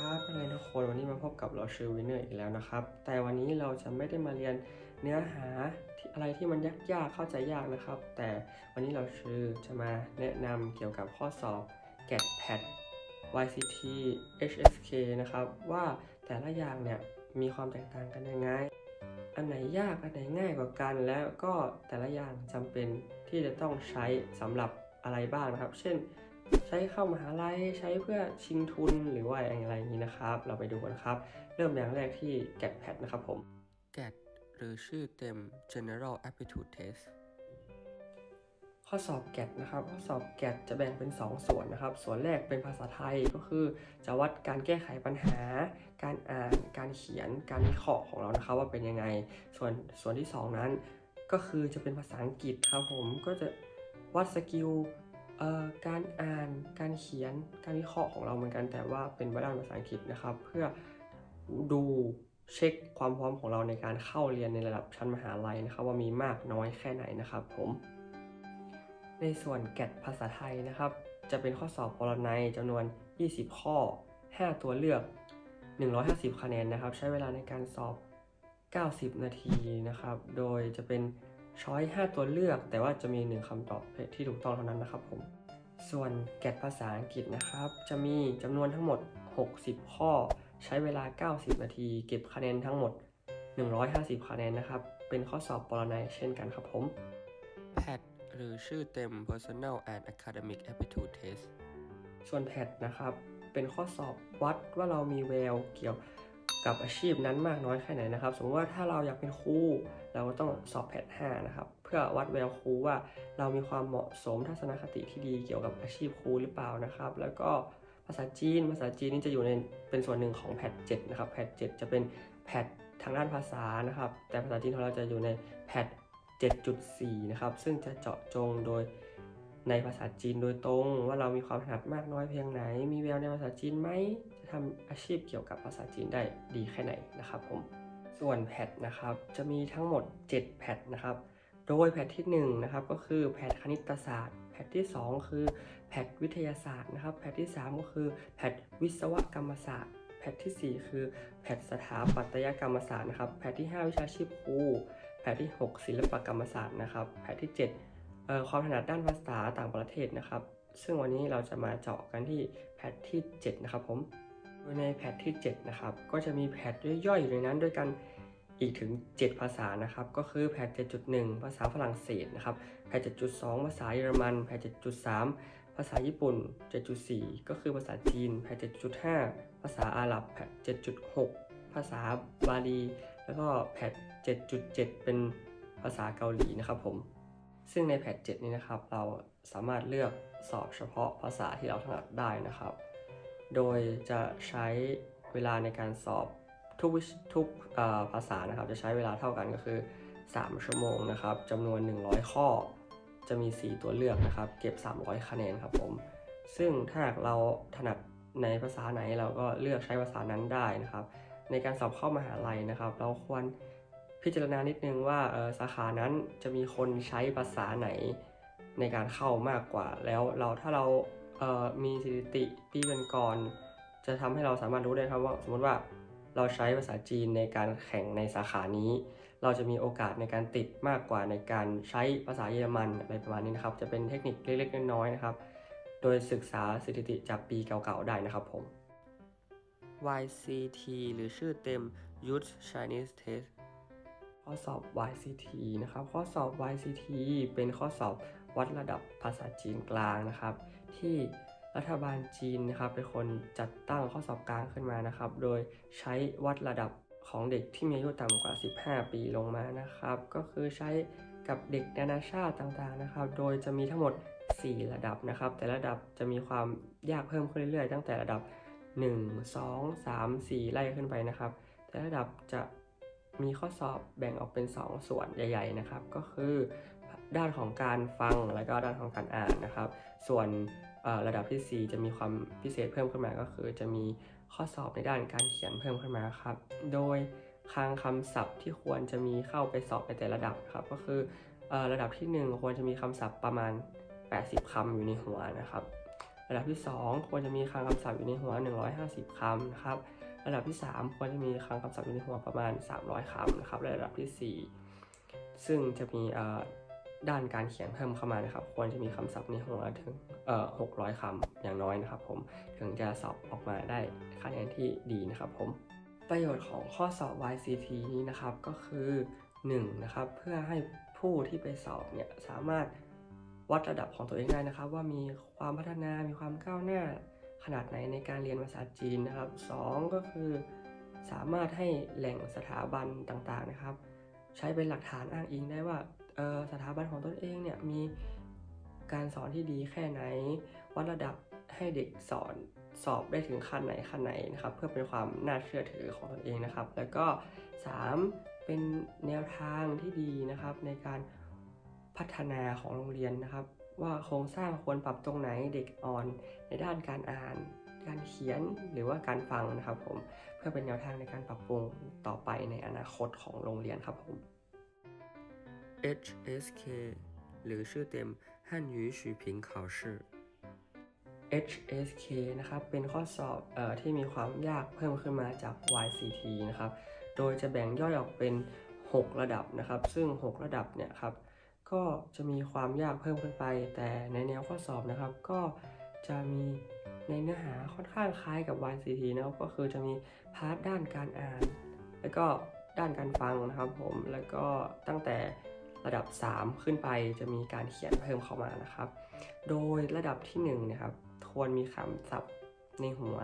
ครับนักเรียนทุกคนวันนี้มาพบกับเราชื่อวินเนอร์อีกแล้วนะครับ แต่วันนี้เราจะไม่ได้มาเรียนเนื้อหาอะไรที่มันยากๆเข้าใจยากนะครับ แต่วันนี้เราชื่อจะมาแนะนำเกี่ยวกับข้อสอบ GAT PAT YCT HSK นะครับ ว่าแต่ละอย่างเนี่ยมีความแตกต่างกันยังไง อันไหนยากอันไหนง่ายกว่ากัน แล้วก็แต่ละอย่างจำเป็นที่จะต้องใช้สำหรับอะไรบ้างนะครับ เช่น ใช้เข้ามหาลัยใช้เพื่อชิงทุนหรือว่าอะไรอย่างนี้นะครับ เราไปดูกันครับ เริ่มอย่างแรกที่ GAT PAT นะครับผม GAT หรือชื่อเต็ม General Aptitude Test ข้อสอบ GAT นะครับข้อสอบ GAT จะแบ่งเป็น 2 ส่วนนะครับ ส่วนแรกเป็นภาษาไทยก็คือ จะวัดการแก้ไขปัญหา การอ่านการเขียนการวิเคราะห์ของเรานะครับว่าเป็นยังไง ส่วนส่วนที่ 2 นั้น ก็คือจะเป็นภาษาอังกฤษครับผมก็จะวัดสกิลเอ่อ การอ่านการเขียนการวิเคราะห์ของเราเหมือนกัน แต่ว่าเป็นด้านภาษาอังกฤษนะครับ เพื่อดูเช็คความพร้อมของเราในการเข้าเรียนในระดับชั้นมหาลัยนะครับ ว่ามีมากน้อยแค่ไหนนะครับผมในส่วนแกดภาษาไทยนะครับ จะเป็นข้อสอบปรนัยจำนวน 20 ข้อ 5 ตัวเลือก 150 คะแนนนะครับ ใช้เวลาในการสอบ 90 นาทีนะครับ โดยจะเป็น ช้อย5ตัวเลือก แต่ว่าจะมี 1คำตอบที่ถูกต้องเท่านั้นนะครับผม ส่วนแกดภาษาอังกฤษนะครับ จะมีจำนวนทั้งหมด 60 ข้อ ใช้เวลา 90 นาที เก็บคะแนนทั้งหมด 150 คะแนนนะครับ เป็นข้อสอบปรนัยเช่นกันครับผม PAT หรือชื่อเต็ม Personal and Academic Aptitude Test ส่วนแพทนะครับ เป็นข้อสอบวัดว่าเรามีแววเกี่ยวกับอาชีพนั้นมากน้อยแค่ไหนนะครับ สมมติว่าถ้าเราอยากเป็นครู เราก็ต้องสอบแพท5นะครับ เพื่อวัดแววครูว่าเรามีความเหมาะสมทัศนคติที่ดีเกี่ยวกับอาชีพครูหรือเปล่านะครับ แล้วก็ภาษาจีน ภาษาจีนนี่จะอยู่ในเป็นส่วนหนึ่งของแพท7นะครับ แพท7จะเป็นแพททางด้านภาษานะครับ แต่ภาษาจีนของเราจะอยู่ในแพท7.4 นะครับ ซึ่งจะเจาะจงโดยในภาษาจีนโดยตรง ว่าเรามีความถนัดมากน้อยเพียงไหน มีแววในภาษาจีนไหมจะทำอาชีพเกี่ยวกับภาษาจีนได้ดีแค่ไหนนะครับผม ส่วนแพทนะครับจะมีทั้งหมด 7 แพทนะครับ โดยแพทที่1นะครับก็คือแพทคณิตศาสตร์ แพทที่ 2 คือแพทวิทยาศาสตร์นะครับ แพทที่ 3 ก็คือแพทวิศวกรรมศาสตร์ แพทที่ 4 คือแพทสถาปัตยกรรมศาสตร์นะครับ แพทที่ 5 วิชาชีพครู แพทที่ 6 ศิลปกรรมศาสตร์นะครับ แพทที่7เอ่อความถนัดด้านภาษาต่างประเทศนะครับซึ่งวันนี้เราจะมาเจาะกันที่แพทที่ 7 นะครับผมโดยในแพทที่ 7 นะครับ ก็จะมีแพทย่อยๆอยู่ในนั้นด้วยกัน อีกถึง 7 ภาษานะครับ ก็คือแพท7.1 ภาษาฝรั่งเศสนะครับ แพท7.2 ภาษาเยอรมัน แพท7.3 ภาษาญี่ปุ่น 7.4 ก็คือภาษาจีน แพท7.5 ภาษาอาหรับ แพท7.6 ภาษาบาลี แล้วก็แพท7.7 เป็นภาษาเกาหลีนะครับผม ซึ่งในแพท7นี้นะครับ เราสามารถเลือกสอบเฉพาะภาษาที่เราถนัดได้นะครับ โดยจะใช้เวลาในการสอบ ทุกทุกภาษานะครับจะใช้เวลาเท่ากันก็คือ 3 ชั่วโมงนะครับจำนวน 100 ข้อ จะมี 4 ตัวเลือกนะครับ เก็บ 300 คะแนนครับผม ซึ่งถ้าหากเราถนัดในภาษาไหนเราก็เลือกใช้ภาษานั้นได้นะครับ ในการสอบเข้ามหาลัยนะครับ เราควรพิจารณานิดนึงว่าสาขานั้นจะมีคนใช้ภาษาไหนในการเข้ามากกว่า แล้วเราถ้าเรามีสถิติปีก่อนจะทำให้เราสามารถรู้ได้ครับว่าสมมติว่า เราใช้ภาษาจีนในการแข่งในสาขานี้ เราจะมีโอกาสในการติดมากกว่าในการใช้ภาษาเยอรมันอะไรประมาณนี้นะครับ จะเป็นเทคนิคเล็กๆน้อยๆนะครับ โดยศึกษาสถิติจากปีเก่าๆได้นะครับผม YCT หรือชื่อเต็ม Youth Chinese Test ข้อสอบ YCT นะครับ ข้อสอบ YCT เป็นข้อสอบวัดระดับภาษาจีนกลางนะครับ ที่ รัฐบาลจีนนะครับเป็นคนจัดตั้งข้อสอบกลางขึ้นมานะครับ โดยใช้วัดระดับของเด็กที่มีอายุต่ำกว่า 15 ปีลงมานะครับ ก็คือใช้กับเด็กนานาชาติต่างๆนะครับ โดยจะมีทั้งหมด 4 ระดับนะครับ แต่ละระดับจะมีความยากเพิ่มขึ้นเรื่อยๆ ตั้งแต่ระดับ 1 2 3 4 ไล่ขึ้นไปนะครับ แต่ละระดับจะมีข้อสอบแบ่งออกเป็น 2 ส่วนใหญ่ ๆ นะครับ ก็คือด้านของการฟังแล้วก็ด้านของการอ่านนะครับ ส่วน ระดับทีสี่ 4 จะมีความพิเศษเพิ่มขึ้นมาก็คือ จะมีข้อสอบในด้านการเขียนเพิ่มขึ้นมาครับ โดยคลังคำศัพท์ที่ควรจะมีเข้าไปสอบในแต่ละระดับครับ ก็คืออระดับที่ 1 ควรจะมีคำศัพท์ประมาณ 80คำอยู่ในหัวนะครับ ระดับที่ 2 ควรจะมีคลังคำศัพท์อยู่ในหัว 150คำนะครับ ระดับที่ 3 ควรจะมีคลังคำศัพท์อยู่ในหัวประมาณ 300คำนะครับและระดับทีสี่ 4 ซึ่งจะมี ด้านการเขียนเพิ่มเข้ามานะครับ ควรจะมีคำศัพท์ในหัวถึงเอ่อ600คำอย่างน้อยนะครับผมถึงจะสอบออกมาได้คะแนนที่ดีนะครับผมประโยชน์ของข้อสอบ YCT นี้นะครับก็คือ1นะครับเพื่อให้ผู้ที่ไปสอบเนี่ยสามารถวัดระดับของตัวเองได้นะครับ ว่ามีความพัฒนา มีความก้าวหน้าขนาดไหนในการเรียนภาษาจีนนะครับสองก็คือสามารถให้แหล่งสถาบันต่างๆนะครับ ใช้เป็นหลักฐานอ้างอิงได้ว่า สถาบันของตนเองเนี่ยมีการสอนที่ดีแค่ไหน วัดระดับให้เด็กสอนสอบได้ถึงขั้นไหนขั้นไหนนะครับ เพื่อเป็นความน่าเชื่อถือของตนเองนะครับ แล้วก็ 3. เป็นแนวทางที่ดีนะครับ ในการพัฒนาของโรงเรียนนะครับ ว่าโครงสร้างควรปรับตรงไหนเด็กอ่อน ในด้านการอ่าน การเขียนหรือว่าการฟังนะครับผมเพื่อเป็นแนวทางในการปรับปรุงต่อไปในอนาคตของโรงเรียนครับผม HSK หรือชื่อเต็มฮั่นยูฉีผิงข่าวชื่ HSK นะครับเป็นข้อสอบออที่มีความยากเพิ่มขึ้นมาจาก YCT นะครับ โดยจะแบ่งย่อยออกเป็น 6 ระดับนะครับ ซึ่ง 6 ระดับเนี่ยครับก็จะมีความยากเพิ่มขึ้นไป แต่ในแนวข้อสอบนะครับ ก็จะมีในเนื้อหาค่อนข้างคล้ายกับ YCT นะครับก็คือจะมีพาร์ทด้านการอ่าน แล้วก็ด้านการฟังนะครับผมแล้วก็ตั้งแต่ ระดับ 3 ขึ้นไปจะมีการเขียนเพิ่มเข้ามานะครับ โดยระดับที่1นะครับควรมีคำศัพท์ในหัว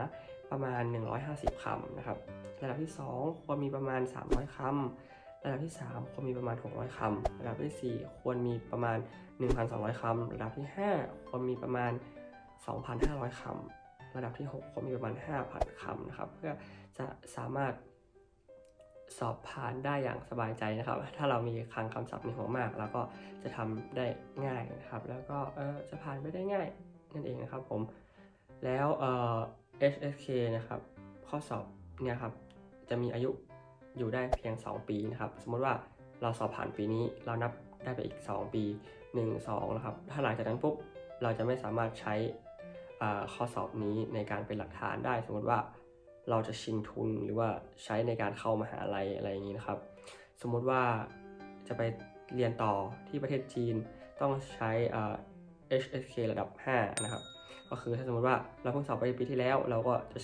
ประมาณ 150 คำนะครับ ระดับที่ 2 ควรมีประมาณ 300 คำ ระดับที่ 3 ควรมีประมาณ 600 คำ ระดับที่ 4 ควรมีประมาณ 1,200 คำ ระดับที่ 5 ควรมีประมาณ 2,500 คำ ระดับที่ 6 ควรมีประมาณ 5,000 คำนะครับ เพื่อจะสามารถ สอบผ่านได้อย่างสบายใจนะครับ ถ้าเรามีคลังคำศัพท์ในหัวมากเราก็จะทำได้ง่ายนะครับ แล้วก็เออจะผ่านไปได้ง่ายนั่นเองนะครับผม แล้วเอ่อ HSK นะครับ ข้อสอบเนี่ยครับ จะมีอายุอยู่ได้เพียง 2 ปีนะครับ สมมติว่าเราสอบผ่านปีนี้เรานับได้ไปอีก 2 ปี 1 2นะครับ ถ้าหลังจากนั้นปุ๊บเราจะไม่สามารถใช้ข้อสอบนี้ในการเป็นหลักฐานได้ สมมติว่า เราจะชิงทุนหรือว่าใช้ในการเข้ามหาลัยอะไรอย่างนี้นะครับ สมมุติว่าจะไปเรียนต่อที่ประเทศจีนต้องใช้อ่า HSK ระดับ 5 นะครับ ก็คือถ้าสมมติว่าเราเพิ่งสอบไปปีที่แล้ว เราก็จะ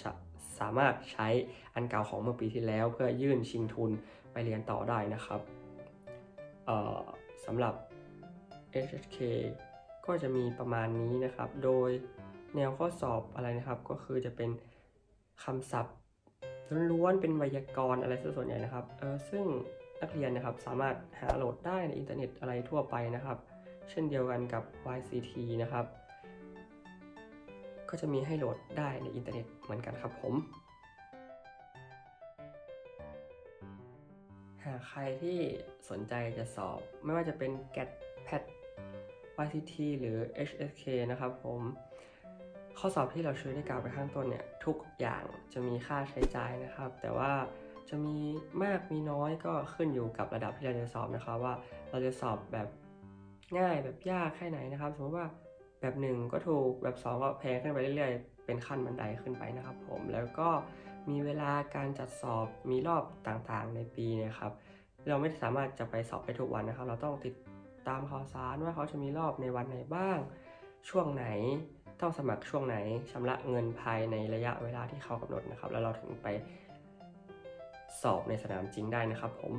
สามารถใช้อันเก่าของเมื่อปีที่แล้ว เพื่อยื่นชิงทุนไปเรียนต่อได้นะครับสำหรับ HSK ก็จะมีประมาณนี้นะครับ โดยแนวข้อสอบอะไรนะครับก็คือจะเป็น คำศัพท์ล้วนๆเป็นไวยากรณ์อะไรส่วนใหญ่นะครับเออซึ่งนักเรียนนะครับสามารถหาโหลดได้ในอินเทอร์เน็ตอะไรทั่วไปนะครับ เช่นเดียวกันกับ YCT นะครับ ก็จะมีให้โหลดได้ในอินเทอร์เน็ตเหมือนกันครับผม หากใครที่สนใจจะสอบไม่ว่าจะเป็น GAT PAT YCT หรือ HSK นะครับผม ข้อสอบที่เราช่วยได้กล่าวไปข้างต้นเนี่ยทุกอย่างจะมีค่าใช้จ่ายนะครับ แต่ว่าจะมีมากมีน้อยก็ขึ้นอยู่กับระดับที่เราจะสอบนะครับว่าเราจะสอบแบบง่ายแบบยากแค่ไหนนะครับ สมมติว่าแบบหนึ่งก็ถูกแบบสองก็แพงขึ้นไปเรื่อยๆ เป็นขั้นบันไดขึ้นไปนะครับ ผมแล้วก็มีเวลาการจัดสอบมีรอบต่างๆในปีนี่ยครับ เราไม่สามารถจะไปสอบได้ทุกวันนะครับ เราต้องติดตามข่าวสารว่าเขาจะมีรอบในวันไหนบ้าง ช่วงไหน ต้องสมัครช่วงไหนชำระเงินภายในระยะเวลาที่เขากำหนดนะครับ แล้วเราถึงไปสอบในสนามจริงได้นะครับผม